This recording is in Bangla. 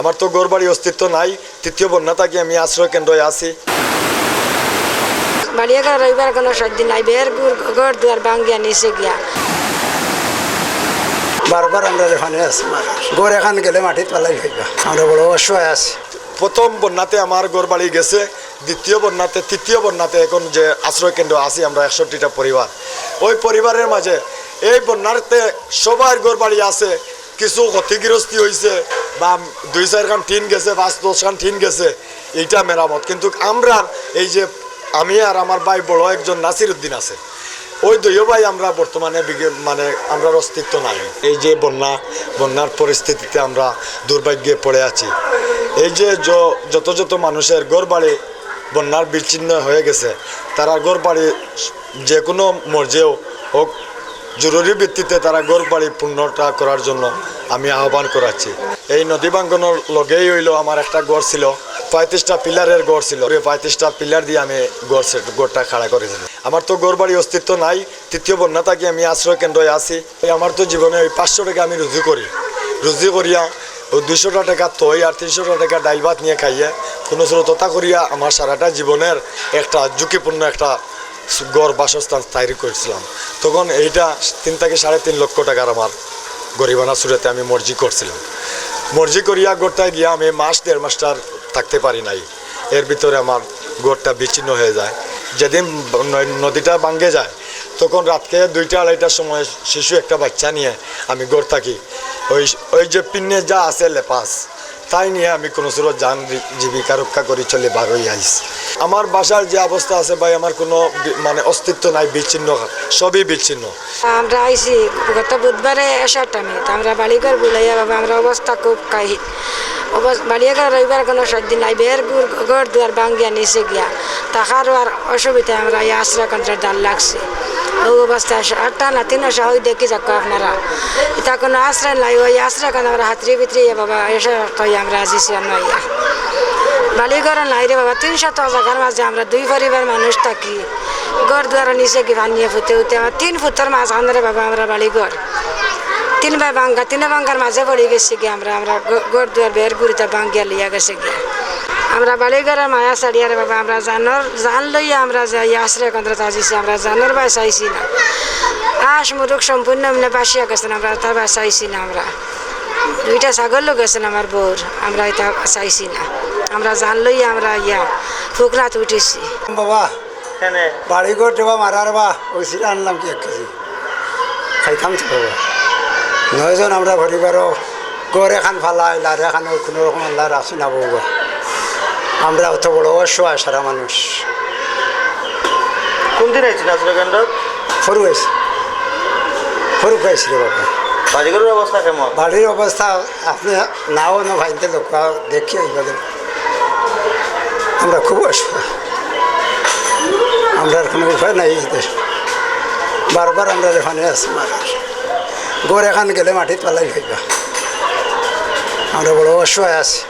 আমার তো ঘর বাড়ি অস্তিত্ব নাই। তৃতীয় বন্যা থাকি আমি আশ্রয় কেন্দ্রে আছি। বাড়িয়ে গেলে রবিবার কোনো সর্দি নাই। বের ঘর দুয়ার ভাঙ্গিয়া নিচে গিয়া। বারবার আমরা এখানে আছি গড় এখান গেলে পালাই খাইবা আমরা বড় অসহায় আছি। প্রথম বন্যাতে আমার ঘর বাড়ি গেছে। দ্বিতীয় বন্যাতে তৃতীয় বন্যাতে এখন যে আশ্রয় কেন্দ্র আছি আমরা একষট্টিটা পরিবার। ওই পরিবারের মাঝে এই বন্যাতে সবার ঘর বাড়ি আছে। কিছু ক্ষতিগ্রস্তি হয়েছে বা দুই চারখান টিন গেছে, পাঁচ দশখান টিন গেছে, এইটা মেরামত। কিন্তু আমরা এই যে আমি আর আমার ভাই বড় একজন নাসির উদ্দিন আছে, ওই দুইও ভাই আমরা বর্তমানে মানে আমরা অস্তিত্ব নাই। এই যে বন্যা, বন্যার পরিস্থিতিতে আমরা দুর্ভাগ্যে পড়ে আছি। এই যে যত যত মানুষের ঘর বাড়ি বন্যার বিচ্ছিন্ন হয়ে গেছে, তারা ঘর বাড়ি যে কোনো মর্যেও হোক জরুরি ভিত্তিতে তারা ঘর বাড়ি পূর্ণটা করার জন্য আমি আহ্বান করাচ্ছি। এই নদী বাঙ্গনের লগেই হইল আমার একটা গড় ছিল। পঁয়ত্রিশটা পিলারের গড় ছিল। ওই পঁয়ত্রিশটা পিলার দিয়ে আমি গড় গড়টা খাড়া করেছি আমার তো ঘর বাড়ি অস্তিত্ব নাই। তৃতীয় বন্যা থাকি আমি আশ্রয় কেন্দ্রে এই আমার তো জীবনে ওই পাঁচশো টাকা আমি রুজু করি। রুজু করিয়া ওই দুইশোটা টাকা তৈ আর তিনশোটা টাকা ডাইল ভাত নিয়ে খাইয়ে কোনো স্রোততা করিয়া আমার সারাটা জীবনের একটা ঝুঁকিপূর্ণ একটা গড় বাসস্থান তৈরি করেছিলাম। তখন এইটা তিন থেকে সাড়ে তিন লক্ষ টাকার আমার গরিবানা সুরেতে আমি মর্জি করছিলাম। মর্জি করিয়া গোড়টায় গিয়া আমি মাস, দেড় মাসটার থাকতে পারি নাই। এর ভিতরে আমার গোড়টা বিচ্ছিন্ন হয়ে যায়। যেদিন নদীটা ভাঙ্গে যায়, তখন রাতকে দুইটা, আড়াইটার সময় শিশু একটা বাচ্চা নিয়ে আমি গড় থাকি। ওই ওই যে পিন্নে যা আছে লেপাস তাই নিয়ে আমি কোনো সুরত যান জীবিকা রক্ষা করি চলে বার হয়ে আইস আমার বাসার যে অবস্থা আছে ভাই, আমার কোনো মানে অস্তিত্ব নাই, বিচ্ছিন্ন, সবই বিচ্ছিন্ন। আমরা আইসি গত বুধবারে এসার টাইমে আমরা বাড়িঘর বুলাইয়া বাবা, আমরা অবস্থা খুব কাহিল বাড়িয়ে গেলে রবিবার কোনো সর্দি নাই বের ঘর দুয়ার ভাঙ্গিয়া নিচে গিয়া। থাকারও আর অসুবিধা আমরা এই আশ্রয় ডাল লাগছে। ও অবস্থায় আটটা না তিন আসা ওই দেখি যাক আপনারা এটা কোনো আশ্রয় নাই ওই আশ্রয় কেন আমরা হাতরি ভিতরে বাবা এসে তাই আমরা আজিছি নইয়া বালিঘর নাই রে বাবা তিনশো তো জায়গার মাঝে আমরা দুই পরিবার মানুষ থাকি ঘর দুয়ার নিচে কি ভাঙিয়ে ফুটে উঠে আমার তিন ফুটের মাছ রে বাবা আমরা বালিঘর তিন ভাই বাঙ্গা তিন বাঙ্গার মাঝে পড়ে গেছি কি আমরা আমরা ঘর দুয়ার বের গুড়িতে বাঙ্গিয়া লিয়া গেছে গিয়া আমরা বালিঘরের মায়া ছাড়িয়া রে বাবা আমরা জানর জান লইয়া আমরা যাই আশ্রয় কেন্দ্রতে আসিছি আমরা জানর বাই চাইছি না। আশ মুরুখ সম্পূর্ণ এমনি বাসিয়া গেছেন আমরা তার বাই চাইছি না আমরা। দুইটা ছাগলও গেছেন আমার বউর আমরা এটা চাইছি না। আমরা জান লইয়া আমরা ইয়া ফুকরাত উঠেছি। বাবা কেনে? বাড়ি দেবা মারার বা ওই সিটা আনলাম কি এক কেজি? খাইতাম তো বাবা। নয়জন আমরা পরিবারও গড় এখান ফালাই লার এখান কোনো রকম আল্লাহ রাখছি না বাবা। আমরা অত বড় অসহায় সারা মানুষ কোনদিন আইছেন আশ্রয় কেন্দ্র সরু হয়েছে সরু খাইছিল বাবা। বাড়িঘরের অবস্থা কেমন? বাড়ির অবস্থা আপনি নাও না ভাইতে লোক দেখি এইভাবে। আমরা খুব অসহায়। আমরা কোনো উপায় নাই বারবার আমরা এখানে আছি মারার। গড় এখান গেলে মাটিত পালাই খাইবা আমরা বড় অসহায় আছি।